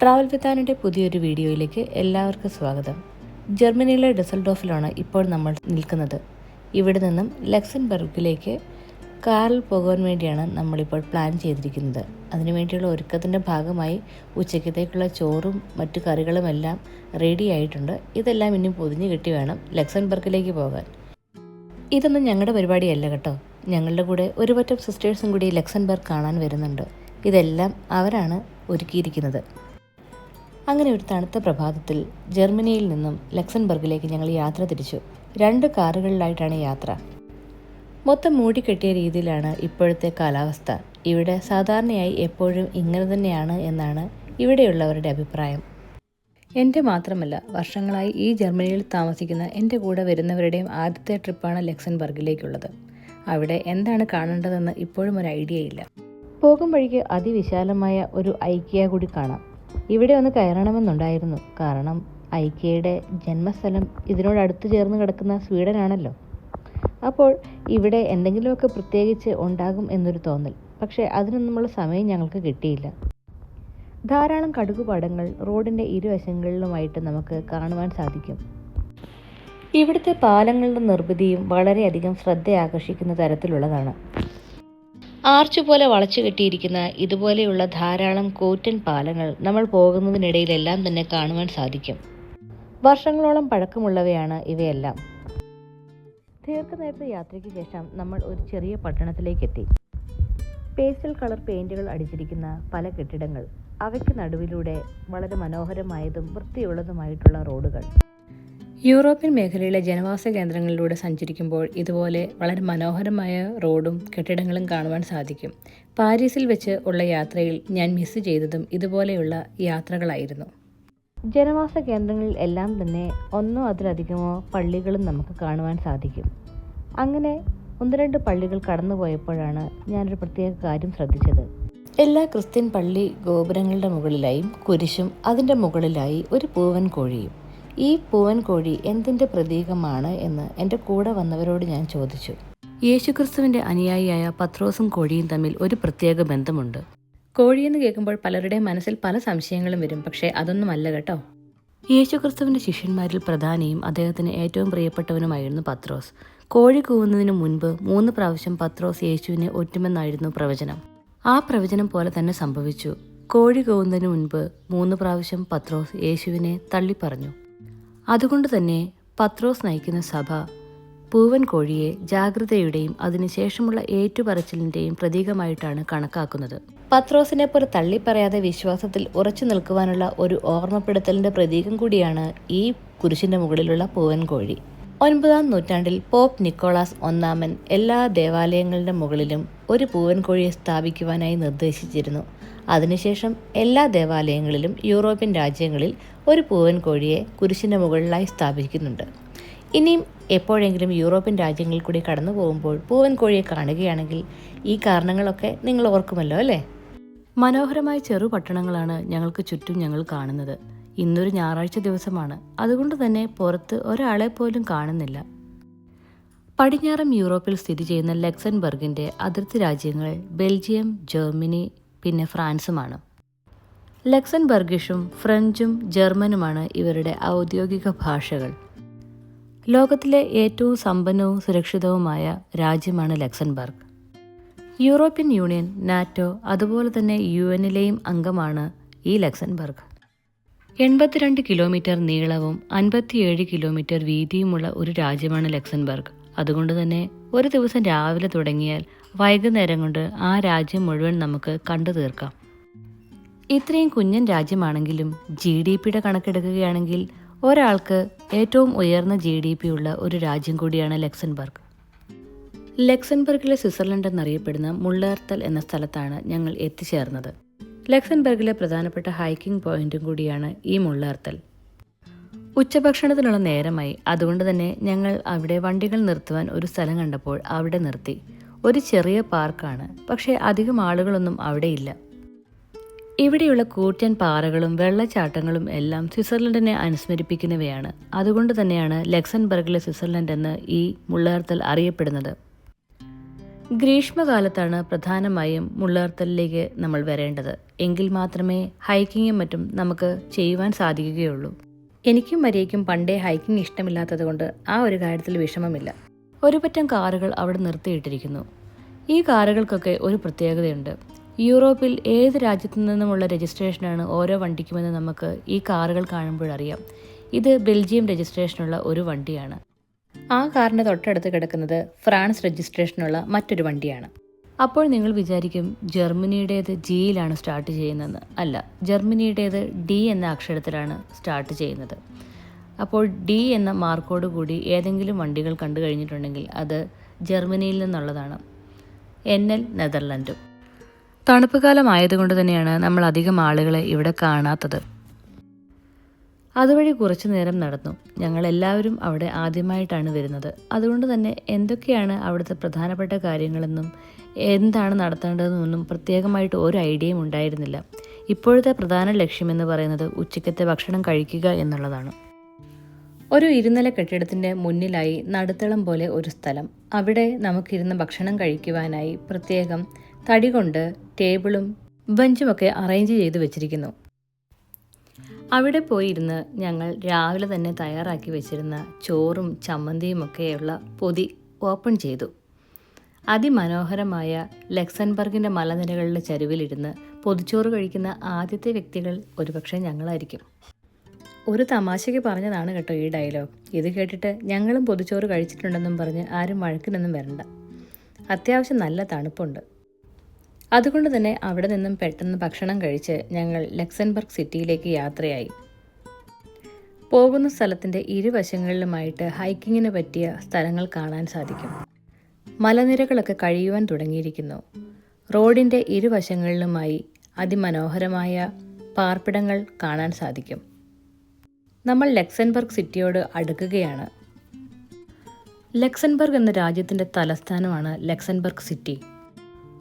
Travel വിത്താനിന്റെ പുതിയൊരു വീഡിയോയിലേക്ക് എല്ലാവർക്കും സ്വാഗതം. ജർമ്മനിയിലെ ഡെസൽഡോഫിലാണ് ഇപ്പോൾ നമ്മൾ നിൽക്കുന്നത്. ഇവിടെ നിന്നും ലക്സൻബർഗിലേക്ക് കാറിൽ പോകാൻ വേണ്ടിയാണ് നമ്മളിപ്പോൾ പ്ലാൻ ചെയ്തിരിക്കുന്നത്. അതിനുവേണ്ടിയുള്ള ഒരുക്കത്തിന്റെ ഭാഗമായി ഉച്ചയ്ക്കത്തേക്കുള്ള ചോറും മറ്റു കറികളുമെല്ലാം റെഡി ആയിട്ടുണ്ട്. ഇതെല്ലാം ഇനി പൊതിഞ്ഞ് കിട്ടി വേണം ലക്സൻബർഗിലേക്ക് പോകാൻ. ഇതൊന്നും ഞങ്ങളുടെ പരിപാടിയല്ല കേട്ടോ. ഞങ്ങളുടെ കൂടെ ഒരു പറ്റം സിസ്റ്റേഴ്സും കൂടി ലക്സൻബർഗ് കാണാൻ വരുന്നുണ്ട്. ഇതെല്ലാം അവരാണ് ഒരുക്കിയിരിക്കുന്നത്. അങ്ങനെ ഒരു തണുത്ത പ്രഭാതത്തിൽ ജർമ്മനിയിൽ നിന്നും ലക്സംബർഗിലേക്ക് ഞങ്ങൾ യാത്ര തിരിച്ചു. രണ്ട് കാറുകളിലായിട്ടാണ് യാത്ര. മൊത്തം മൂടിക്കെട്ടിയ രീതിയിലാണ് ഇപ്പോഴത്തെ കാലാവസ്ഥ. ഇവിടെ സാധാരണയായി എപ്പോഴും ഇങ്ങനെ തന്നെയാണ് എന്നാണ് ഇവിടെയുള്ളവരുടെ അഭിപ്രായം. എന്റെ മാത്രമല്ല വർഷങ്ങളായി ഈ ജർമ്മനിയിൽ താമസിക്കുന്ന എന്റെ കൂടെ വരുന്നവരുടെയും ആദ്യത്തെ ട്രിപ്പാണ് ലക്സംബർഗിലേക്കുള്ളത്. അവിടെ എന്താണ് കാണേണ്ടതെന്ന് ഇപ്പോഴും ഒരു ഐഡിയ ഇല്ല. പോകും വഴിക്ക് അതിവിശാലമായ ഒരു ഐക്യ കൂടി കാണാം. ഇവിടെ ഒന്ന് കയറണമെന്നുണ്ടായിരുന്നു. കാരണം ഐക്യയുടെ ജന്മസ്ഥലം ഇതിനോട് അടുത്ത് ചേർന്ന് കിടക്കുന്ന സ്വീഡനാണല്ലോ. അപ്പോൾ ഇവിടെ എന്തെങ്കിലുമൊക്കെ പ്രത്യേകിച്ച് ഉണ്ടാകും എന്നൊരു തോന്നൽ. പക്ഷേ അതിനൊന്നുമുള്ള സമയം ഞങ്ങൾക്ക് കിട്ടിയില്ല. ധാരാളം കടുകുപാടങ്ങൾ റോഡിന്റെ ഇരുവശങ്ങളിലുമായിട്ട് നമുക്ക് കാണുവാൻ സാധിക്കും. ഇവിടുത്തെ പാലങ്ങളുടെ നിർമ്മിതിയും വളരെയധികം ശ്രദ്ധയാകർഷിക്കുന്ന തരത്തിലുള്ളതാണ്. ആർച്ച് പോലെ വളച്ചു കെട്ടിയിരിക്കുന്ന ഇതുപോലെയുള്ള ധാരാളം കോറ്റൻ പാലങ്ങൾ നമ്മൾ പോകുന്നതിനിടയിലെല്ലാം തന്നെ കാണുവാൻ സാധിക്കും. വർഷങ്ങളോളം പഴക്കമുള്ളവയാണ് ഇവയെല്ലാം. ദീർഘനേരത്തെ യാത്രയ്ക്ക് ശേഷം നമ്മൾ ഒരു ചെറിയ പട്ടണത്തിലേക്ക് എത്തി പേസ്റ്റൽ കളർ പെയിന്റുകൾ അടിച്ചിരിക്കുന്ന പല കെട്ടിടങ്ങൾ അവയ്ക്ക് നടുവിലൂടെ വളരെ മനോഹരമായതും വൃത്തിയുള്ളതുമായിട്ടുള്ള റോഡുകൾ. യൂറോപ്യൻ മേഖലയിലെ ജനവാസ കേന്ദ്രങ്ങളിലൂടെ സഞ്ചരിക്കുമ്പോൾ ഇതുപോലെ വളരെ മനോഹരമായ റോഡും കെട്ടിടങ്ങളും കാണുവാൻ സാധിക്കും. പാരീസിൽ വെച്ച് ഉള്ള യാത്രയിൽ ഞാൻ മിസ് ചെയ്തതും ഇതുപോലെയുള്ള യാത്രകളായിരുന്നു. ജനവാസ കേന്ദ്രങ്ങളിൽ എല്ലാം തന്നെ ഒന്നോ അതിലധികമോ പള്ളികളും നമുക്ക് കാണുവാൻ സാധിക്കും. അങ്ങനെ ഒന്ന് രണ്ട് പള്ളികൾ കടന്നുപോയപ്പോഴാണ് ഞാനൊരു പ്രത്യേക കാര്യം ശ്രദ്ധിച്ചത്. എല്ലാ ക്രിസ്ത്യൻ പള്ളി ഗോപുരങ്ങളുടെ മുകളിലായും കുരിശും അതിന്റെ മുകളിലായി ഒരു പൂവൻ കോഴിയും. ഈ പൂവൻ കോഴി എന്തിന്റെ പ്രതീകമാണ് എന്ന് എന്റെ കൂടെ വന്നവരോട് ഞാൻ ചോദിച്ചു. യേശുക്രിസ്തുവിന്റെ അനുയായിയായ പത്രോസും കോഴിയും തമ്മിൽ ഒരു പ്രത്യേക ബന്ധമുണ്ട്. കോഴിയെന്ന് കേൾക്കുമ്പോൾ പലരുടെയും മനസ്സിൽ പല സംശയങ്ങളും വരും പക്ഷേ അതൊന്നുമല്ല കേട്ടോ. യേശുക്രിസ്തുവിന്റെ ശിഷ്യന്മാരിൽ പ്രധാനിയും അദ്ദേഹത്തിന് ഏറ്റവും പ്രിയപ്പെട്ടവനുമായിരുന്നു പത്രോസ്. കോഴി കൂവുന്നതിന് മുൻപ് മൂന്ന് പ്രാവശ്യം പത്രോസ് യേശുവിനെ ഒറ്റുമെന്നായിരുന്നു പ്രവചനം. ആ പ്രവചനം പോലെ തന്നെ സംഭവിച്ചു. കോഴി കൂവുന്നതിന് മുൻപ് മൂന്ന് പ്രാവശ്യം പത്രോസ് യേശുവിനെ തള്ളിപ്പറഞ്ഞു. അതുകൊണ്ട് തന്നെ പത്രോസ് നയിക്കുന്ന സഭ പൂവൻ കോഴിയെ ജാഗ്രതയുടെയും അതിനുശേഷമുള്ള ഏറ്റുപറച്ചിലിന്റെയും പ്രതീകമായിട്ടാണ് കണക്കാക്കുന്നത്. പത്രോസിനെ പോലെ തള്ളിപ്പറയാതെ വിശ്വാസത്തിൽ ഉറച്ചു നിൽക്കുവാനുള്ള ഒരു ഓർമ്മപ്പെടുത്തലിന്റെ പ്രതീകം കൂടിയാണ് ഈ കുരിശിന്റെ മുകളിലുള്ള പൂവൻ കോഴി. ഒൻപതാം നൂറ്റാണ്ടിൽ പോപ്പ് നിക്കോളാസ് ഒന്നാമൻ എല്ലാ ദേവാലയങ്ങളുടെ മുകളിലും ഒരു പൂവൻ കോഴിയെ സ്ഥാപിക്കുവാനായി നിർദ്ദേശിച്ചിരുന്നു. അതിനുശേഷം എല്ലാ ദേവാലയങ്ങളിലും യൂറോപ്യൻ രാജ്യങ്ങളിൽ ഒരു പൂവൻ കോഴിയെ കുരിശിന്റെ മുകളിലായി സ്ഥാപിക്കുന്നുണ്ട്. ഇനിയും എപ്പോഴെങ്കിലും യൂറോപ്യൻ രാജ്യങ്ങളിൽ കൂടി കടന്നു പോകുമ്പോൾ പൂവൻ കോഴിയെ കാണുകയാണെങ്കിൽ ഈ കാരണങ്ങളൊക്കെ നിങ്ങൾ ഓർക്കുമല്ലോ അല്ലേ? മനോഹരമായ ചെറു പട്ടണങ്ങളാണ് ഞങ്ങൾക്ക് ചുറ്റും ഞങ്ങൾ കാണുന്നത്. ഇന്നൊരു ഞായറാഴ്ച ദിവസമാണ്. അതുകൊണ്ട് തന്നെ പുറത്ത് ഒരാളെ പോലും കാണുന്നില്ല. പടിഞ്ഞാറൻ യൂറോപ്പിൽ സ്ഥിതി ചെയ്യുന്ന ലക്സംബർഗിന്റെ അതിർത്തി രാജ്യങ്ങൾ ബെൽജിയം ജർമ്മനി പിന്നെ ഫ്രാൻസുമാണ്. ലക്സൻബർഗിഷും ഫ്രഞ്ചും ജർമ്മനുമാണ് ഇവരുടെ ഔദ്യോഗിക ഭാഷകൾ. ലോകത്തിലെ ഏറ്റവും സമ്പന്നവും സുരക്ഷിതവുമായ രാജ്യമാണ് ലക്സൻബർഗ് യൂറോപ്യൻ യൂണിയൻ നാറ്റോ അതുപോലെ തന്നെ യു എന്നിലെയും അംഗമാണ് ഈ ലക്സംബർഗ്. എൺപത്തിരണ്ട് കിലോമീറ്റർ നീളവും അൻപത്തിയേഴ് കിലോമീറ്റർ വീതിയുമുള്ള ഒരു രാജ്യമാണ് ലക്സംബർഗ്. അതുകൊണ്ട് തന്നെ ഒരു ദിവസം രാവിലെ തുടങ്ങിയാൽ വൈകുന്നേരം കൊണ്ട് ആ രാജ്യം മുഴുവൻ നമുക്ക് കണ്ടു തീർക്കാം. ഇത്രയും കുഞ്ഞൻ രാജ്യമാണെങ്കിലും ജി ഡി പിയുടെ കണക്കെടുക്കുകയാണെങ്കിൽ ഒരാൾക്ക് ഏറ്റവും ഉയർന്ന ജി ഡി പി ഉള്ള ഒരു രാജ്യം കൂടിയാണ് ലക്സംബർഗ്. ലക്സംബർഗിലെ സ്വിറ്റ്സർലൻഡ് എന്നറിയപ്പെടുന്ന മുള്ളേർത്തൽ എന്ന സ്ഥലത്താണ് ഞങ്ങൾ എത്തിച്ചേർന്നത്. ലക്സംബർഗിലെ പ്രധാനപ്പെട്ട ഹൈക്കിംഗ് പോയിന്റും കൂടിയാണ് ഈ മുള്ളേർത്തൽ. ഉച്ചഭക്ഷണത്തിനുള്ള നേരമായി. അതുകൊണ്ട് തന്നെ ഞങ്ങൾ അവിടെ വണ്ടികൾ നിർത്തുവാൻ ഒരു സ്ഥലം കണ്ടപ്പോൾ അവിടെ നിർത്തി. ഒരു ചെറിയ പാർക്കാണ്. പക്ഷേ അധികം ആളുകളൊന്നും അവിടെയില്ല ഇവിടെയുള്ള കൂറ്റൻ പാറകളും വെള്ളച്ചാട്ടങ്ങളും എല്ലാം സ്വിറ്റ്സർലൻഡിനെ അനുസ്മരിപ്പിക്കുന്നവയാണ്. അതുകൊണ്ട് തന്നെയാണ് ലക്സൻബർഗിലെ സ്വിറ്റ്സർലൻഡ് എന്ന് ഈ മുള്ളേർത്തൽ അറിയപ്പെടുന്നത്. ഗ്രീഷ്മകാലത്താണ് പ്രധാനമായും മുള്ളേർത്തലിലേക്ക് നമ്മൾ വരേണ്ടത്. എങ്കിൽ മാത്രമേ ഹൈക്കിങ്ങും മറ്റും നമുക്ക് ചെയ്യുവാൻ സാധിക്കുകയുള്ളൂ. എനിക്കും മരിയയ്ക്കും പണ്ടേ ഹൈക്കിംഗ് ഇഷ്ടമില്ലാത്തതുകൊണ്ട് ആ ഒരു കാര്യത്തിൽ വിഷമമില്ല. ഒരുപറ്റം കാറുകൾ അവിടെ നിർത്തിയിട്ടിരിക്കുന്നു. ഈ കാറുകൾക്കൊക്കെ ഒരു പ്രത്യേകതയുണ്ട്. യൂറോപ്പിൽ ഏത് രാജ്യത്തു നിന്നുമുള്ള രജിസ്ട്രേഷനാണ് ഓരോ വണ്ടിക്കുമെന്ന് നമുക്ക് ഈ കാറുകൾ കാണുമ്പോഴറിയാം. ഇത് ബെൽജിയം രജിസ്ട്രേഷനുള്ള ഒരു വണ്ടിയാണ്. ആ കാറിന്റെ തൊട്ടടുത്ത് കിടക്കുന്നത് ഫ്രാൻസ് രജിസ്ട്രേഷനുള്ള മറ്റൊരു വണ്ടിയാണ്. അപ്പോൾ നിങ്ങൾ വിചാരിക്കും ജർമ്മനിയുടേത് ജിയിലാണ് സ്റ്റാർട്ട് ചെയ്യുന്നതെന്ന്. അല്ല ജർമ്മനിയുടേത് ഡി എന്ന അക്ഷരത്തിലാണ് സ്റ്റാർട്ട് ചെയ്യുന്നത്. അപ്പോൾ ഡി എന്ന മാർക്കോട് കൂടി ഏതെങ്കിലും വണ്ടികൾ കണ്ടു കഴിഞ്ഞിട്ടുണ്ടെങ്കിൽ അത് ജർമ്മനിയിൽ നിന്നുള്ളതാണ്. എൻ എൽ നെതർലൻഡും. തണുപ്പ് കാലമായതുകൊണ്ട് തന്നെയാണ് നമ്മൾ അധികം ആളുകളെ ഇവിടെ കാണാത്തത്. അതുവഴി കുറച്ചു നേരം നടന്നു. ഞങ്ങൾ എല്ലാവരും അവിടെ ആദ്യമായിട്ടാണ് വരുന്നത്. അതുകൊണ്ട് തന്നെ എന്തൊക്കെയാണ് അവിടുത്തെ പ്രധാനപ്പെട്ട കാര്യങ്ങളെന്നും എന്താണ് നടത്തേണ്ടതെന്നൊന്നും പ്രത്യേകമായിട്ട് ഒരു ഐഡിയയും ഉണ്ടായിരുന്നില്ല. ഇപ്പോഴത്തെ പ്രധാന ലക്ഷ്യമെന്ന് പറയുന്നത് ഉച്ചക്കത്തെ ഭക്ഷണം കഴിക്കുക എന്നുള്ളതാണ്. ഒരു ഇരുനില കെട്ടിടത്തിന്റെ മുന്നിലായി നടുത്തളം പോലെ ഒരു സ്ഥലം. അവിടെ നമുക്കിരുന്ന് ഭക്ഷണം കഴിക്കുവാനായി പ്രത്യേകം തടി കൊണ്ട് ടേബിളും ബെഞ്ചുമൊക്കെ അറേഞ്ച് ചെയ്ത് വെച്ചിരിക്കുന്നു. അവിടെ പോയിരുന്ന് ഞങ്ങൾ രാവിലെ തന്നെ തയ്യാറാക്കി വെച്ചിരുന്ന ചോറും ചമ്മന്തിയും ഒക്കെയുള്ള പൊതി ഓപ്പൺ ചെയ്തു. അതിമനോഹരമായ ലക്സൻബർഗിന്റെ മലനിരകളുടെ ചരുവിലിരുന്ന് പൊതിച്ചോറ് കഴിക്കുന്ന ആദ്യത്തെ വ്യക്തികൾ ഒരുപക്ഷെ ഞങ്ങളായിരിക്കും. ഒരു തമാശയ്ക്ക് പറഞ്ഞതാണ് കേട്ടോ ഈ ഡയലോഗ്. ഇത് കേട്ടിട്ട് ഞങ്ങളും പൊതിച്ചോറ് കഴിച്ചിട്ടുണ്ടെന്നും പറഞ്ഞ് ആരും വഴക്കിനൊന്നും വരണ്ട. അത്യാവശ്യം നല്ല തണുപ്പുണ്ട്. അതുകൊണ്ട് തന്നെ അവിടെ നിന്നും പെട്ടെന്ന് ഭക്ഷണം കഴിച്ച് ഞങ്ങൾ ലക്സൻബർഗ് സിറ്റിയിലേക്ക് യാത്രയായി. പോകുന്ന സ്ഥലത്തിന്റെ ഇരുവശങ്ങളിലുമായിട്ട് ഹൈക്കിങ്ങിന് പറ്റിയ സ്ഥലങ്ങൾ കാണാൻ സാധിക്കും. മലനിരകളൊക്കെ കഴിയുവാൻ തുടങ്ങിയിരിക്കുന്നു. റോഡിന്റെ ഇരുവശങ്ങളിലുമായി അതിമനോഹരമായ പാർപ്പിടങ്ങൾ കാണാൻ സാധിക്കും. നമ്മൾ ലക്സൻബർഗ് സിറ്റിയോട് അടുക്കുകയാണ്. ലക്സൻബർഗ് എന്ന രാജ്യത്തിന്റെ തലസ്ഥാനമാണ് ലക്സൻബർഗ് സിറ്റി.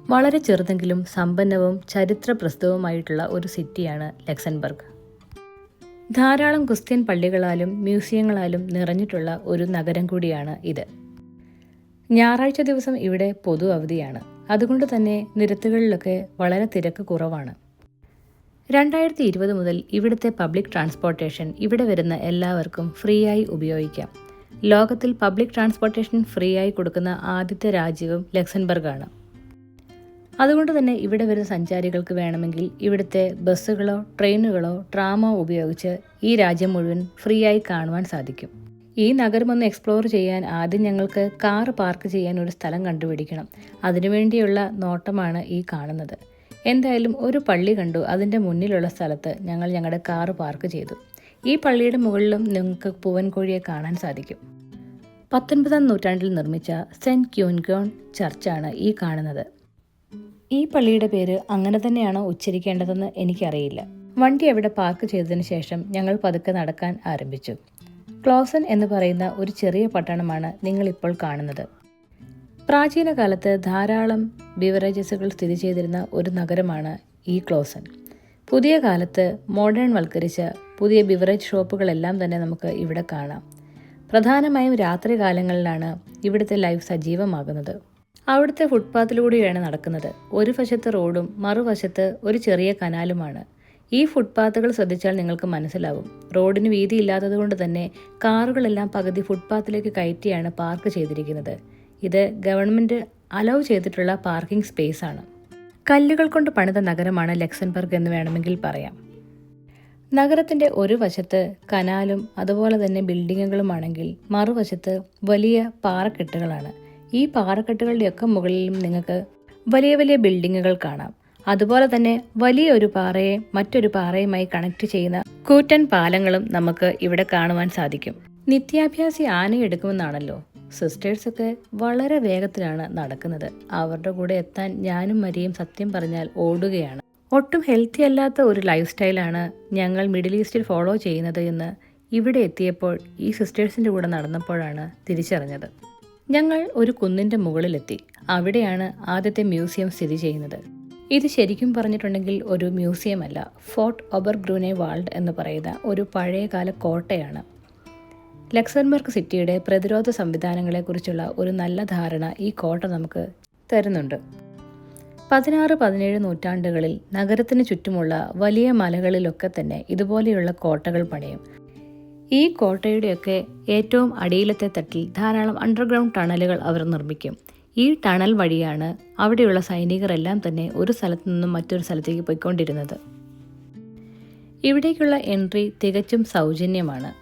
വളരെ ചെറുതെങ്കിലും സമ്പന്നവും ചരിത്ര ചരിത്രപ്രസിദ്ധവുമായിട്ടുള്ള ഒരു സിറ്റിയാണ് ലക്സൻബർഗ് ധാരാളം ക്രിസ്ത്യൻ പള്ളികളാലും മ്യൂസിയങ്ങളാലും നിറഞ്ഞിട്ടുള്ള ഒരു നഗരം കൂടിയാണ് ഇത്. ഞായറാഴ്ച ദിവസം ഇവിടെ പൊതു അവധിയാണ്. അതുകൊണ്ട് തന്നെ നിരത്തുകളിലൊക്കെ വളരെ തിരക്ക് കുറവാണ്. രണ്ടായിരത്തി ഇരുപത് മുതൽ ഇവിടുത്തെ പബ്ലിക് ട്രാൻസ്പോർട്ടേഷൻ ഇവിടെ വരുന്ന എല്ലാവർക്കും ഫ്രീ ആയി ഉപയോഗിക്കാം. ലോകത്തിൽ പബ്ലിക് ട്രാൻസ്പോർട്ടേഷൻ ഫ്രീ ആയി കൊടുക്കുന്ന ആദ്യത്തെ രാജ്യവും ലക്സൻബർഗാണ് അതുകൊണ്ട് തന്നെ ഇവിടെ വരുന്ന സഞ്ചാരികൾക്ക് വേണമെങ്കിൽ ഇവിടുത്തെ ബസ്സുകളോ ട്രെയിനുകളോ ട്രാമോ ഉപയോഗിച്ച് ഈ രാജ്യം മുഴുവൻ ഫ്രീ ആയി കാണുവാൻ സാധിക്കും. ഈ നഗരം ഒന്ന് എക്സ്പ്ലോർ ചെയ്യാൻ ആദ്യം ഞങ്ങൾക്ക് കാർ പാർക്ക് ചെയ്യാൻ ഒരു സ്ഥലം കണ്ടുപിടിക്കണം. അതിനുവേണ്ടിയുള്ള നോട്ടമാണ് ഈ കാണുന്നത്. എന്തായാലും ഒരു പള്ളി കണ്ടു. അതിന്റെ മുന്നിലുള്ള സ്ഥലത്ത് ഞങ്ങൾ ഞങ്ങളുടെ കാർ പാർക്ക് ചെയ്തു. ഈ പള്ളിയുടെ മുകളിലും നിങ്ങൾക്ക് പൂവൻകോഴിയെ കാണാൻ സാധിക്കും. പത്തൊൻപതാം നൂറ്റാണ്ടിൽ നിർമ്മിച്ച സെന്റ് ക്യൂൻഗോൺ ചർച്ചാണ് ഈ കാണുന്നത്. ഈ പള്ളിയുടെ പേര് അങ്ങനെ തന്നെയാണോ ഉച്ചരിക്കേണ്ടതെന്ന് എനിക്കറിയില്ല. വണ്ടി അവിടെ പാർക്ക് ചെയ്തതിന് ശേഷം ഞങ്ങൾ പതുക്കെ നടക്കാൻ ആരംഭിച്ചു. ക്ലോസൻ എന്ന് പറയുന്ന ഒരു ചെറിയ പട്ടണമാണ് നിങ്ങളിപ്പോൾ കാണുന്നത്. പ്രാചീന കാലത്ത് ധാരാളം ബിവറേജസുകൾ സ്ഥിതി ചെയ്തിരുന്ന ഒരു നഗരമാണ് ഈ ക്ലോസൻ. പുതിയ കാലത്ത് മോഡേൺ വൽക്കരിച്ച പുതിയ ബിവറേജ് ഷോപ്പുകളെല്ലാം തന്നെ നമുക്ക് ഇവിടെ കാണാം. പ്രധാനമായും രാത്രി കാലങ്ങളിലാണ് ഇവിടുത്തെ ലൈഫ് സജീവമാകുന്നത്. അവിടുത്തെ ഫുട്പാത്തിലൂടെയാണ് നടക്കുന്നത്. ഒരു വശത്ത് റോഡും മറുവശത്ത് ഒരു ചെറിയ കനാലുമാണ്. ഈ ഫുട്പാത്തുകൾ ശ്രദ്ധിച്ചാൽ നിങ്ങൾക്ക് മനസ്സിലാവും. റോഡിന് വീതിയില്ലാത്തത് കൊണ്ട് തന്നെ കാറുകളെല്ലാം പകുതി ഫുട്പാത്തിലേക്ക് കയറ്റിയാണ് പാർക്ക് ചെയ്തിരിക്കുന്നത്. ഇത് ഗവൺമെന്റ് അലൗ ചെയ്തിട്ടുള്ള പാർക്കിംഗ് സ്പേസ് ആണ്. കല്ലുകൾ കൊണ്ട് പണിത നഗരമാണ് ലക്സൻബർഗ് എന്ന് വേണമെങ്കിൽ പറയാം. നഗരത്തിന്റെ ഒരു വശത്ത് കനാലും അതുപോലെ തന്നെ ബിൽഡിങ്ങുകളുമാണെങ്കിൽ മറുവശത്ത് വലിയ പാറക്കെട്ടുകളാണ് ഈ പാറക്കെട്ടുകളുടെയൊക്കെ മുകളിലും നിങ്ങൾക്ക് വലിയ വലിയ ബിൽഡിങ്ങുകൾ കാണാം. അതുപോലെ തന്നെ വലിയ ഒരു പാറയെ മറ്റൊരു പാറയുമായി കണക്ട് ചെയ്യുന്ന കൂറ്റൻ പാലങ്ങളും നമുക്ക് ഇവിടെ കാണുവാൻ സാധിക്കും. നിത്യാഭ്യാസി ആനയെടുക്കുമെന്നാണല്ലോ സിസ്റ്റേഴ്സൊക്കെ വളരെ വേഗത്തിലാണ് നടക്കുന്നത്. അവരുടെ കൂടെ എത്താൻ ഞാനും മരിയും സത്യം പറഞ്ഞാൽ ഓടുകയാണ്. ഒട്ടും ഹെൽത്തി അല്ലാത്ത ഒരു ലൈഫ് സ്റ്റൈലാണ് ഞങ്ങൾ മിഡിൽ ഈസ്റ്റിൽ ഫോളോ ചെയ്യുന്നത് എന്ന് ഇവിടെ എത്തിയപ്പോൾ ഈ സിസ്റ്റേഴ്സിന്റെ കൂടെ നടന്നപ്പോഴാണ് തിരിച്ചറിഞ്ഞത്. ഞങ്ങൾ ഒരു കുന്നിന്റെ മുകളിലെത്തി. അവിടെയാണ് ആദ്യത്തെ മ്യൂസിയം സ്ഥിതി ചെയ്യുന്നത്. ഇത് ശരിക്കും പറഞ്ഞിട്ടുണ്ടെങ്കിൽ ഒരു മ്യൂസിയം അല്ല. ഫോർട്ട് ഒബർ ഗ്രൂനെ വാൾഡ് എന്ന് പറയുന്ന ഒരു പഴയകാല കോട്ടയാണ്. ലക്സംബർഗ് സിറ്റിയുടെ പ്രതിരോധ സംവിധാനങ്ങളെക്കുറിച്ചുള്ള ഒരു നല്ല ധാരണ ഈ കോട്ട നമുക്ക് തരുന്നുണ്ട്. പതിനാറ് പതിനേഴ് നൂറ്റാണ്ടുകളിൽ നഗരത്തിന് ചുറ്റുമുള്ള വലിയ മലകളിലൊക്കെ തന്നെ ഇതുപോലെയുള്ള കോട്ടകൾ പണിയും. ഈ കോട്ടയുടെയൊക്കെ ഏറ്റവും അടിയിലത്തെ തട്ടിൽ ധാരാളം അണ്ടർഗ്രൗണ്ട് ടണലുകൾ അവർ നിർമ്മിക്കും. ഈ ടണൽ വഴിയാണ് അവിടെയുള്ള സൈനികരെല്ലാം തന്നെ ഒരു സ്ഥലത്തു നിന്നും മറ്റൊരു സ്ഥലത്തേക്ക് പോയിക്കൊണ്ടിരുന്നത്. ഇവിടേക്കുള്ള എൻട്രി തികച്ചും സൗജന്യമാണ്.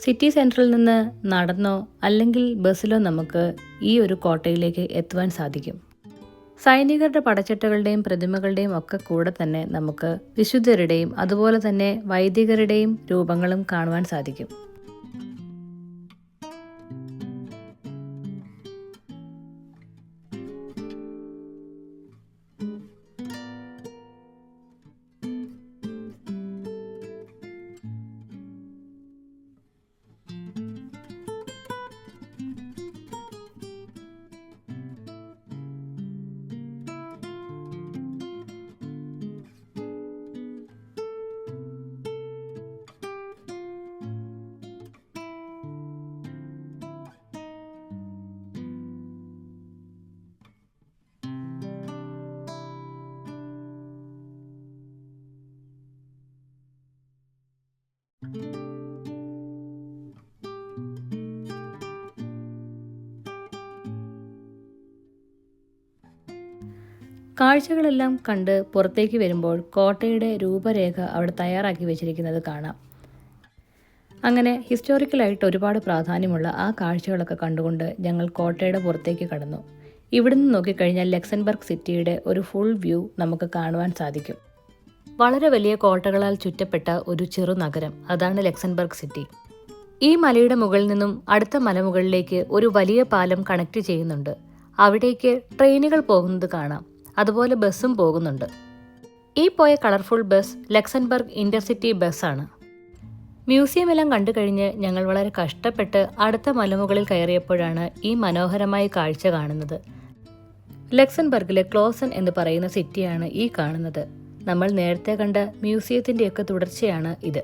സിറ്റി സെന്ററിൽ നിന്ന് നടന്നോ അല്ലെങ്കിൽ ബസ്സിലോ നമുക്ക് ഈ ഒരു കോട്ടയിലേക്ക് എത്തുവാൻ സാധിക്കും. സൈനികരുടെ പടച്ചിട്ടകളുടെയും പ്രതിമകളുടെയും ഒക്കെ കൂടെ തന്നെ നമുക്ക് വിശുദ്ധരുടെയും അതുപോലെ തന്നെ വൈദികരുടെയും രൂപങ്ങളും കാണുവാൻ സാധിക്കും. കാഴ്ചകളെല്ലാം കണ്ട് പുറത്തേക്ക് വരുമ്പോൾ കോട്ടയുടെ രൂപരേഖ അവിടെ തയ്യാറാക്കി വെച്ചിരിക്കുന്നത് കാണാം. അങ്ങനെ ഹിസ്റ്റോറിക്കലായിട്ട് ഒരുപാട് പ്രാധാന്യമുള്ള ആ കാഴ്ചകളൊക്കെ കണ്ടുകൊണ്ട് ഞങ്ങൾ കോട്ടയുടെ പുറത്തേക്ക് കടന്നു. ഇവിടുന്ന് നോക്കിക്കഴിഞ്ഞാൽ ലക്സൻബർഗ് സിറ്റിയുടെ ഒരു ഫുൾ വ്യൂ നമുക്ക് കാണുവാൻ സാധിക്കും. വളരെ വലിയ കോട്ടകളാൽ ചുറ്റപ്പെട്ട ഒരു ചെറു നഗരം അതാണ് ലക്സൻബർഗ് സിറ്റി. ഈ മലയുടെ മുകളിൽ നിന്നും അടുത്ത മലമുകളിലേക്ക് ഒരു വലിയ പാലം കണക്ട് ചെയ്യുന്നുണ്ട്. അവിടേക്ക് ട്രെയിനുകൾ പോകുന്നത് കാണാം. അതുപോലെ ബസ്സും പോകുന്നുണ്ട്. ഈ പോയ കളർഫുൾ ബസ് ലക്സൻബർഗ് ഇന്റർസിറ്റി ബസ്സാണ്. മ്യൂസിയം എല്ലാം കണ്ടു കഴിഞ്ഞ് ഞങ്ങൾ വളരെ കഷ്ടപ്പെട്ട് അടുത്ത മലമുകളിൽ കയറിയപ്പോഴാണ് ഈ മനോഹരമായ കാഴ്ച കാണുന്നത്. ലക്സൻബർഗിലെ ക്ലോസൻ എന്ന് പറയുന്ന സിറ്റിയാണ് ഈ കാണുന്നത്. നമ്മൾ നേരത്തെ കണ്ട മ്യൂസിയത്തിന്റെയൊക്കെ തുടർച്ചയാണ് ഇത്.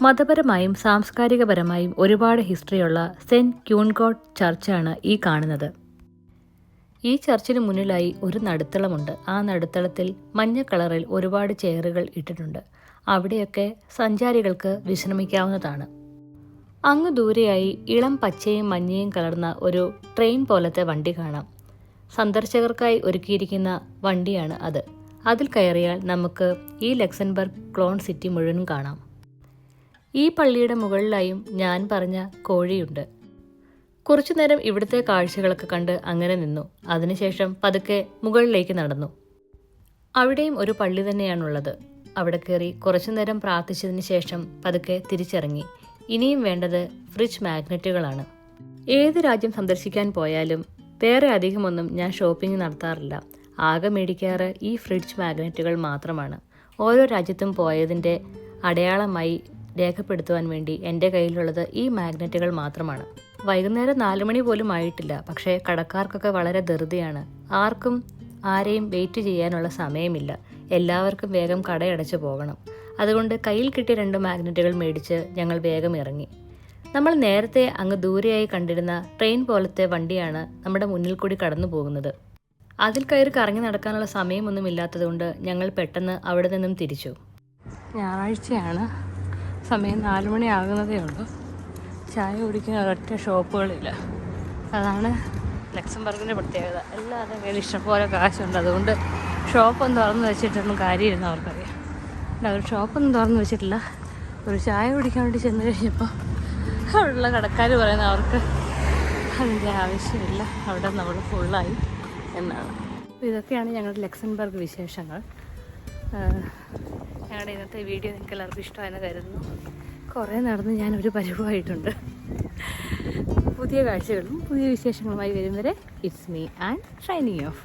മതപരമായും സാംസ്കാരികപരമായും ഒരുപാട് ഹിസ്റ്ററിയുള്ള സെന്റ് ക്യൂൺഗോഡ് ചർച്ചാണ് ഈ കാണുന്നത്. ഈ ചർച്ചിന് മുന്നിലായി ഒരു നടുത്തളമുണ്ട്. ആ നടുത്തളത്തിൽ മഞ്ഞ കളറിൽ ഒരുപാട് ചെയറുകൾ ഇട്ടിട്ടുണ്ട്. അവിടെയൊക്കെ സഞ്ചാരികൾക്ക് വിശ്രമിക്കാവുന്നതാണ്. അങ്ങ് ദൂരെയായി ഇളം പച്ചയും മഞ്ഞയും കലർന്ന ഒരു ട്രെയിൻ പോലത്തെ വണ്ടി കാണാം. സന്ദർശകർക്കായി ഒരുക്കിയിരിക്കുന്ന വണ്ടിയാണ് അത്. അതിൽ കയറിയാൽ നമുക്ക് ഈ ലക്സൻബർഗ് ക്ലോൺ സിറ്റി മുഴുവൻ കാണാം. ഈ പള്ളിയുടെ മുകളിലായും ഞാൻ പറഞ്ഞ കോഴിയുണ്ട്. കുറച്ചു നേരം ഇവിടുത്തെ കാഴ്ചകളൊക്കെ കണ്ട് അങ്ങനെ നിന്നു. അതിനുശേഷം പതുക്കെ മുകളിലേക്ക് നടന്നു. അവിടെയും ഒരു പള്ളി തന്നെയാണുള്ളത്. അവിടെ കയറി കുറച്ചു നേരം പ്രാർത്ഥിച്ചതിന് ശേഷം പതുക്കെ തിരിച്ചിറങ്ങി. ഇനിയും വേണ്ടത് ഫ്രിഡ്ജ് മാഗ്നറ്റുകളാണ്. ഏത് രാജ്യം സന്ദർശിക്കാൻ പോയാലും വേറെ അധികമൊന്നും ഞാൻ ഷോപ്പിംഗ് നടത്താറില്ല. ആകെ മേടിക്കാറ് ഈ ഫ്രിഡ്ജ് മാഗ്നറ്റുകൾ മാത്രമാണ്. ഓരോ രാജ്യത്തും പോയതിന്റെ അടയാളമായി രേഖപ്പെടുത്തുവാൻ വേണ്ടി എന്റെ കയ്യിലുള്ളത് ഈ മാഗ്നറ്റുകൾ മാത്രമാണ്. വൈകുന്നേരം നാല് മണി പോലും ആയിട്ടില്ല. പക്ഷേ കടക്കാർക്കൊക്കെ വളരെ ധൃതിയാണ്. ആർക്കും ആരെയും വെയിറ്റ് ചെയ്യാനുള്ള സമയമില്ല. എല്ലാവർക്കും വേഗം കടയടച്ചു പോകണം. അതുകൊണ്ട് കയ്യിൽ കിട്ടിയ രണ്ട് മാഗ്നറ്റുകൾ മേടിച്ച് ഞങ്ങൾ വേഗം ഇറങ്ങി. നമ്മൾ നേരത്തെ അങ്ങ് ദൂരെയായി കണ്ടിരുന്ന ട്രെയിൻ പോലത്തെ വണ്ടിയാണ് നമ്മുടെ മുന്നിൽ കൂടി കടന്നു പോകുന്നത്. അതിൽ കയറി കറങ്ങി നടക്കാനുള്ള സമയമൊന്നും ഇല്ലാത്തതുകൊണ്ട് ഞങ്ങൾ പെട്ടെന്ന് അവിടെ നിന്നും തിരിച്ചു. ഞായറാഴ്ചയാണ്. സമയം നാലുമണിയാകുന്നതേ ഉള്ളൂ. ചായ കുടിക്കുന്ന ഒരൊറ്റ ഷോപ്പുകളില്ല. അതാണ് ലക്സംബർഗിന്റെ പ്രത്യേകത. എല്ലാവരുടെ കയ്യിൽ ഇഷ്ടംപോലെ കാശുണ്ട്. അതുകൊണ്ട് ഷോപ്പൊന്നും തുറന്ന് വെച്ചിട്ടൊന്നും കാര്യമില്ലെന്ന് അവർക്കറിയാം. ഒരു ഷോപ്പൊന്നും തുറന്ന് വെച്ചിട്ടില്ല. ഒരു ചായ കുടിക്കാൻ വേണ്ടി ചെന്ന് കഴിഞ്ഞപ്പോൾ അവിടെയുള്ള കടക്കാർ പറയുന്ന അവർക്ക് അതിന്റെ ആവശ്യമില്ല. അവിടെ നമ്മൾ ഫുള്ളായി എന്നാണ്. അപ്പോൾ ഇതൊക്കെയാണ് ഞങ്ങളുടെ ലക്സംബർഗ് വിശേഷങ്ങൾ. ഞങ്ങളുടെ ഇന്നത്തെ വീഡിയോ നിങ്ങൾക്ക് എല്ലാവർക്കും ഇഷ്ടമായെന്ന് കരുതുന്നു. കുറേ നടന്ന് ഞാൻ ഒരു പരിവായിട്ടുണ്ട്. പുതിയ കാഴ്ചകളും പുതിയ വിശേഷങ്ങളുമായി വരും വരെ it's me and shining of